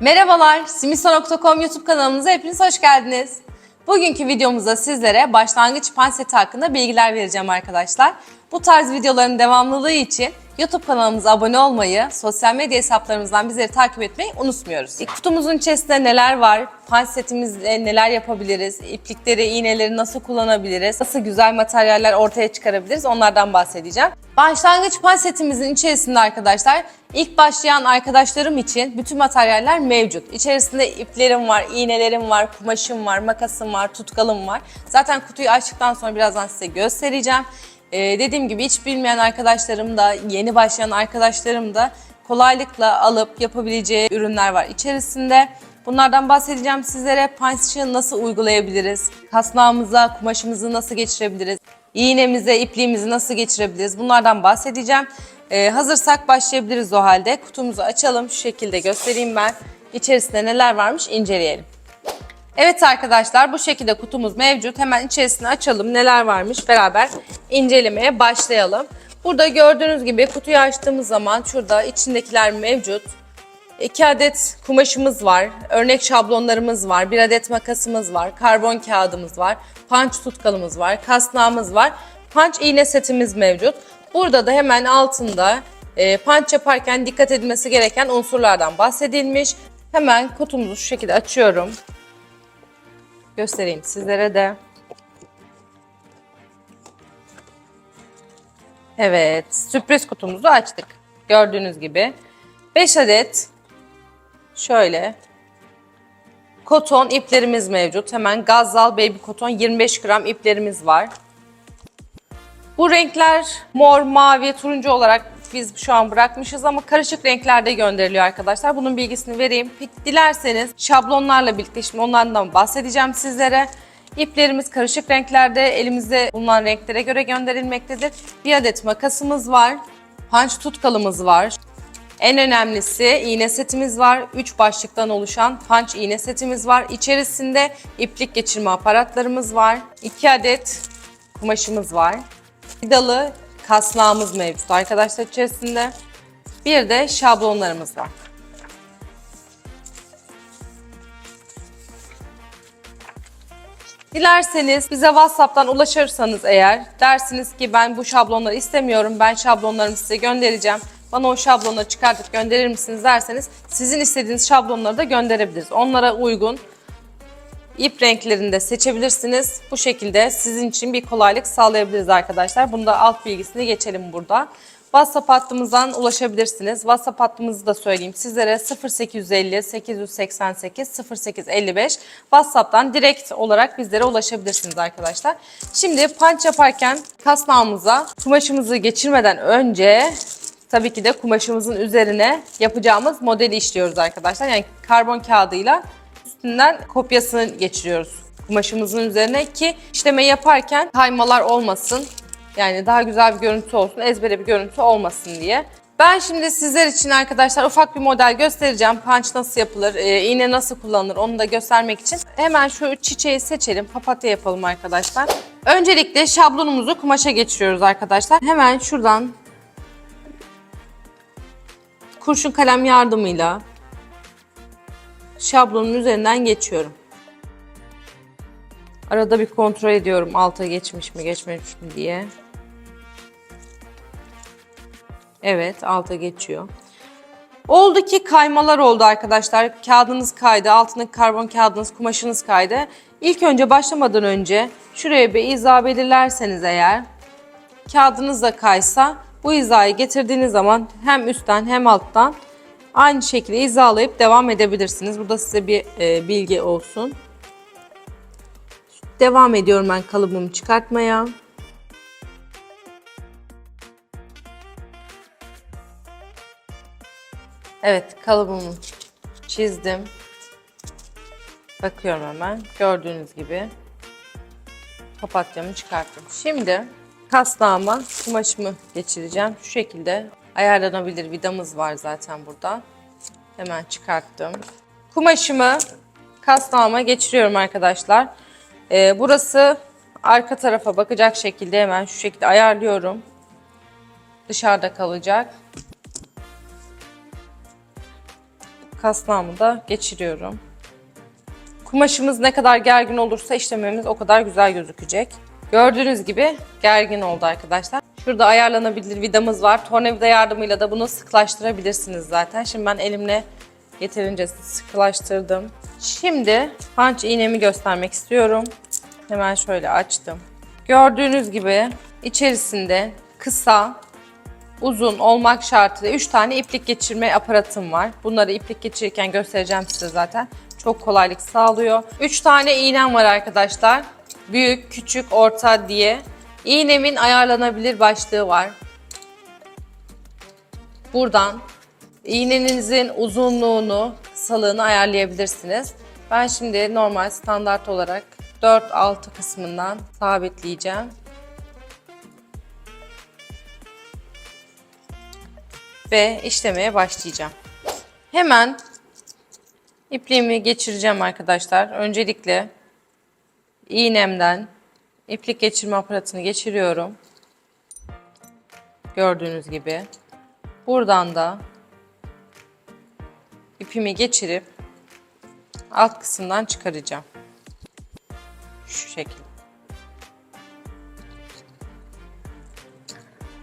Merhabalar, simisa.com YouTube kanalımıza hepiniz hoş geldiniz. Bugünkü videomuzda sizlere başlangıç panseti hakkında bilgiler vereceğim arkadaşlar. Bu tarz videoların devamlılığı için YouTube kanalımıza abone olmayı, sosyal medya hesaplarımızdan bizleri takip etmeyi unutmuyoruz. Kutumuzun içerisinde neler var, pansetimizle neler yapabiliriz, iplikleri, iğneleri nasıl kullanabiliriz, nasıl güzel materyaller ortaya çıkarabiliriz onlardan bahsedeceğim. Başlangıç pansetimizin içerisinde arkadaşlar ilk başlayan arkadaşlarım için bütün materyaller mevcut. İçerisinde iplerim var, iğnelerim var, kumaşım var, makasım var, tutkalım var. Zaten kutuyu açtıktan sonra birazdan size göstereceğim. Ee, dediğim gibi hiç bilmeyen arkadaşlarım da, yeni başlayan arkadaşlarım da kolaylıkla alıp yapabileceği ürünler var içerisinde. Bunlardan bahsedeceğim sizlere. Punch'ı nasıl uygulayabiliriz? Kasnağımıza, kumaşımızı nasıl geçirebiliriz? İğnemize, ipliğimizi nasıl geçirebiliriz? Bunlardan bahsedeceğim. Ee, hazırsak başlayabiliriz o halde. Kutumuzu açalım. Şu şekilde göstereyim ben. İçerisinde neler varmış inceleyelim. Evet arkadaşlar bu şekilde kutumuz mevcut. Hemen içerisini açalım. Neler varmış beraber incelemeye başlayalım. Burada gördüğünüz gibi kutuyu açtığımız zaman şurada içindekiler mevcut. 2 adet kumaşımız var, örnek şablonlarımız var, bir adet makasımız var, karbon kağıdımız var, punch tutkalımız var, kasnağımız var, punch iğne setimiz mevcut. Burada da hemen altında e, punch yaparken dikkat edilmesi gereken unsurlardan bahsedilmiş. Hemen kutumuzu şu şekilde açıyorum. Göstereyim sizlere de. Evet, sürpriz kutumuzu açtık. Gördüğünüz gibi 5 adet şöyle koton iplerimiz mevcut. Hemen Gazal Baby Koton 25 gram iplerimiz var. Bu renkler mor, mavi, turuncu olarak biz şu an bırakmışız ama karışık renklerde gönderiliyor arkadaşlar. Bunun bilgisini vereyim. Dilerseniz şablonlarla birlikte şimdi onlardan bahsedeceğim sizlere. İplerimiz karışık renklerde elimizde bulunan renklere göre gönderilmektedir. Bir adet makasımız var. Punch tutkalımız var. En önemlisi iğne setimiz var. 3 başlıktan oluşan punch iğne setimiz var. İçerisinde iplik geçirme aparatlarımız var. 2 adet kumaşımız var. Vidalı kasnağımız mevcut arkadaşlar içerisinde. Bir de şablonlarımız var. Dilerseniz bize WhatsApp'tan ulaşırsanız eğer dersiniz ki ben bu şablonları istemiyorum ben şablonlarımı size göndereceğim. Bana o şablonları çıkartıp gönderir misiniz derseniz sizin istediğiniz şablonları da gönderebiliriz. Onlara uygun ip renklerini de seçebilirsiniz. Bu şekilde sizin için bir kolaylık sağlayabiliriz arkadaşlar. Bunu da alt bilgisini geçelim burada. WhatsApp hattımızdan ulaşabilirsiniz. WhatsApp hattımızı da söyleyeyim sizlere 0850 888 0855 WhatsApp'tan direkt olarak bizlere ulaşabilirsiniz arkadaşlar. Şimdi punch yaparken kasnağımıza kumaşımızı geçirmeden önce tabii ki de kumaşımızın üzerine yapacağımız modeli işliyoruz arkadaşlar. Yani karbon kağıdıyla üstünden kopyasını geçiriyoruz kumaşımızın üzerine ki işleme yaparken kaymalar olmasın. Yani daha güzel bir görüntü olsun, ezbere bir görüntü olmasın diye. Ben şimdi sizler için arkadaşlar ufak bir model göstereceğim. Punch nasıl yapılır, e, iğne nasıl kullanılır onu da göstermek için. Hemen şu çiçeği seçelim, papatya yapalım arkadaşlar. Öncelikle şablonumuzu kumaşa geçiriyoruz arkadaşlar. Hemen şuradan kurşun kalem yardımıyla şablonun üzerinden geçiyorum. Arada bir kontrol ediyorum alta geçmiş mi geçmemiş mi diye. Evet alta geçiyor. Oldu ki kaymalar oldu arkadaşlar. Kağıdınız kaydı, altındaki karbon kağıdınız, kumaşınız kaydı. İlk önce başlamadan önce şuraya bir izah belirlerseniz eğer kağıdınız da kaysa bu hizayı getirdiğiniz zaman hem üstten hem alttan aynı şekilde hizalayıp devam edebilirsiniz. Bu da size bir e, bilgi olsun. Devam ediyorum ben kalıbımı çıkartmaya. Evet kalıbımı çizdim. Bakıyorum hemen. Gördüğünüz gibi papatyamı çıkarttım. Şimdi kasnağıma kumaşımı geçireceğim. Şu şekilde ayarlanabilir vidamız var zaten burada. Hemen çıkarttım. Kumaşımı kasnağıma geçiriyorum arkadaşlar. Ee, burası arka tarafa bakacak şekilde hemen şu şekilde ayarlıyorum. Dışarıda kalacak. kasnağımı da geçiriyorum. Kumaşımız ne kadar gergin olursa işlememiz o kadar güzel gözükecek. Gördüğünüz gibi gergin oldu arkadaşlar. Şurada ayarlanabilir vidamız var. Tornavida yardımıyla da bunu sıklaştırabilirsiniz zaten. Şimdi ben elimle yeterince sıkılaştırdım. Şimdi punch iğnemi göstermek istiyorum. Hemen şöyle açtım. Gördüğünüz gibi içerisinde kısa, uzun olmak şartıyla 3 tane iplik geçirme aparatım var. Bunları iplik geçirirken göstereceğim size zaten. Çok kolaylık sağlıyor. 3 tane iğnem var arkadaşlar. Büyük, küçük, orta diye. İğnemin ayarlanabilir başlığı var. Buradan iğnenizin uzunluğunu, kısalığını ayarlayabilirsiniz. Ben şimdi normal standart olarak 4-6 kısmından sabitleyeceğim. Ve işlemeye başlayacağım. Hemen ipliğimi geçireceğim arkadaşlar. Öncelikle iğnemden iplik geçirme aparatını geçiriyorum. Gördüğünüz gibi. Buradan da ipimi geçirip alt kısımdan çıkaracağım. Şu şekilde.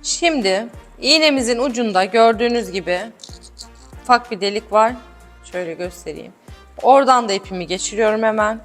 Şimdi iğnemizin ucunda gördüğünüz gibi ufak bir delik var. Şöyle göstereyim. Oradan da ipimi geçiriyorum hemen.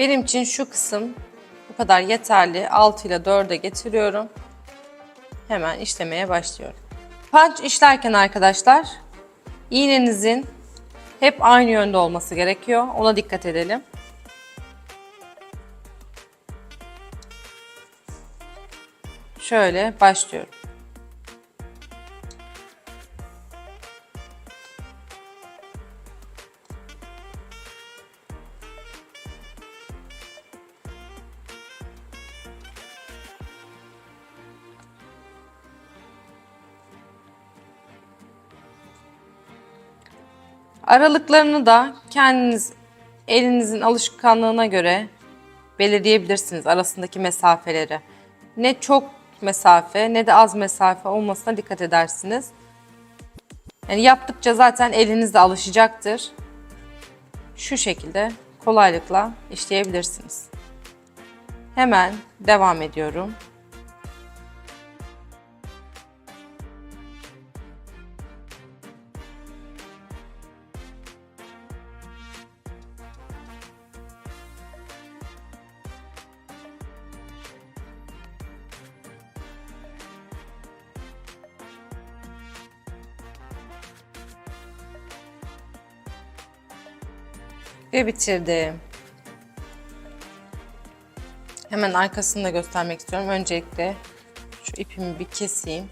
Benim için şu kısım bu kadar yeterli. 6 ile 4'e getiriyorum. Hemen işlemeye başlıyorum. Punch işlerken arkadaşlar iğnenizin hep aynı yönde olması gerekiyor. Ona dikkat edelim. Şöyle başlıyorum. Aralıklarını da kendiniz elinizin alışkanlığına göre belirleyebilirsiniz arasındaki mesafeleri. Ne çok mesafe ne de az mesafe olmasına dikkat edersiniz. Yani yaptıkça zaten eliniz de alışacaktır. Şu şekilde kolaylıkla işleyebilirsiniz. Hemen devam ediyorum. Ve bitirdim. Hemen arkasını da göstermek istiyorum. Öncelikle şu ipimi bir keseyim.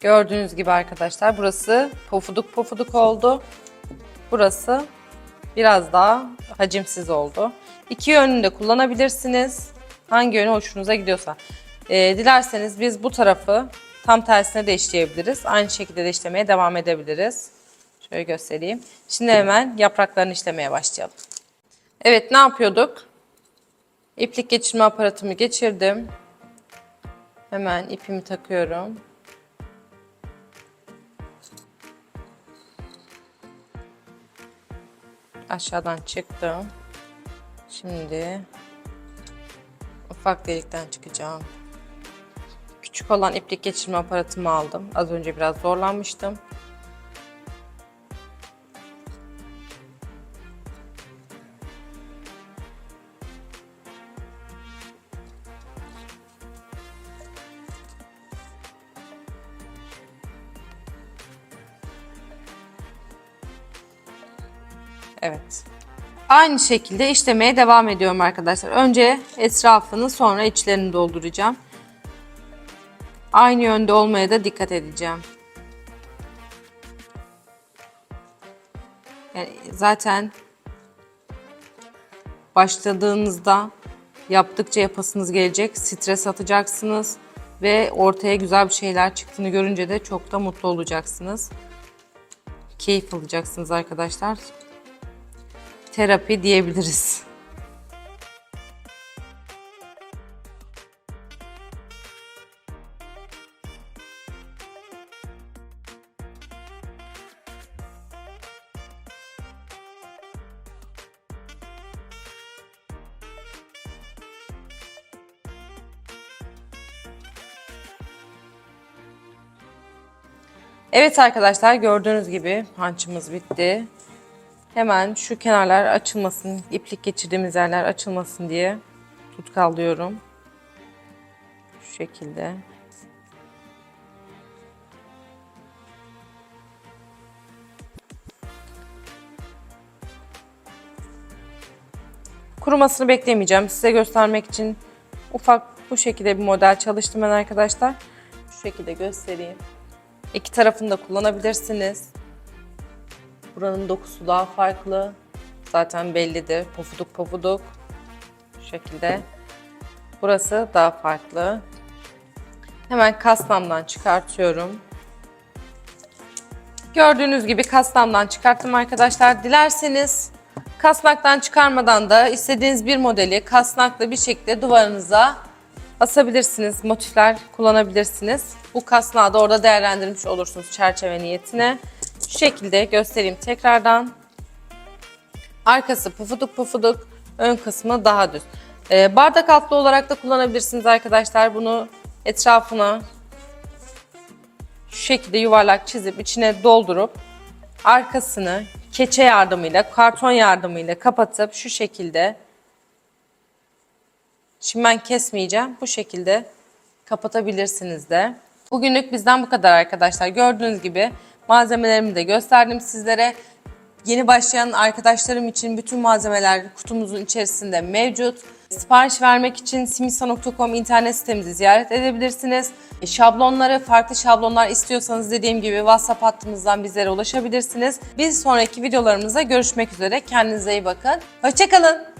Gördüğünüz gibi arkadaşlar burası pofuduk pofuduk oldu. Burası biraz daha hacimsiz oldu. İki yönünü de kullanabilirsiniz. Hangi yönü hoşunuza gidiyorsa. Ee, dilerseniz biz bu tarafı tam tersine de işleyebiliriz. Aynı şekilde de işlemeye devam edebiliriz. Şöyle göstereyim. Şimdi hemen yapraklarını işlemeye başlayalım. Evet ne yapıyorduk? İplik geçirme aparatımı geçirdim. Hemen ipimi takıyorum. Aşağıdan çıktım. Şimdi ufak delikten çıkacağım. Küçük olan iplik geçirme aparatımı aldım. Az önce biraz zorlanmıştım. Aynı şekilde işlemeye devam ediyorum arkadaşlar. Önce etrafını sonra içlerini dolduracağım. Aynı yönde olmaya da dikkat edeceğim. Yani zaten başladığınızda yaptıkça yapasınız gelecek, stres atacaksınız ve ortaya güzel bir şeyler çıktığını görünce de çok da mutlu olacaksınız. Keyif alacaksınız arkadaşlar. Terapi diyebiliriz. Evet arkadaşlar gördüğünüz gibi punch'ımız bitti. Hemen şu kenarlar açılmasın, iplik geçirdiğimiz yerler açılmasın diye tutkallıyorum. Şu şekilde. Kurumasını beklemeyeceğim. Size göstermek için ufak bu şekilde bir model çalıştım ben arkadaşlar. Şu şekilde göstereyim. İki tarafını da kullanabilirsiniz. Buranın dokusu daha farklı. Zaten bellidir. Pofuduk pofuduk. Bu şekilde. Burası daha farklı. Hemen kasnamdan çıkartıyorum. Gördüğünüz gibi kasnamdan çıkarttım arkadaşlar. Dilerseniz kasnaktan çıkarmadan da istediğiniz bir modeli kasnaklı bir şekilde duvarınıza asabilirsiniz. Motifler kullanabilirsiniz. Bu kasnağı da orada değerlendirmiş olursunuz çerçeve niyetine. Şu şekilde göstereyim tekrardan. Arkası pufuduk pufuduk, ön kısmı daha düz. Ee, bardak altlı olarak da kullanabilirsiniz arkadaşlar. Bunu etrafına şu şekilde yuvarlak çizip içine doldurup arkasını keçe yardımıyla, karton yardımıyla kapatıp şu şekilde Şimdi ben kesmeyeceğim. Bu şekilde kapatabilirsiniz de. Bugünlük bizden bu kadar arkadaşlar. Gördüğünüz gibi malzemelerimi de gösterdim sizlere. Yeni başlayan arkadaşlarım için bütün malzemeler kutumuzun içerisinde mevcut. Sipariş vermek için simisa.com internet sitemizi ziyaret edebilirsiniz. E, Şablonları, farklı şablonlar istiyorsanız dediğim gibi WhatsApp hattımızdan bizlere ulaşabilirsiniz. Bir sonraki videolarımızda görüşmek üzere. Kendinize iyi bakın. Hoşçakalın.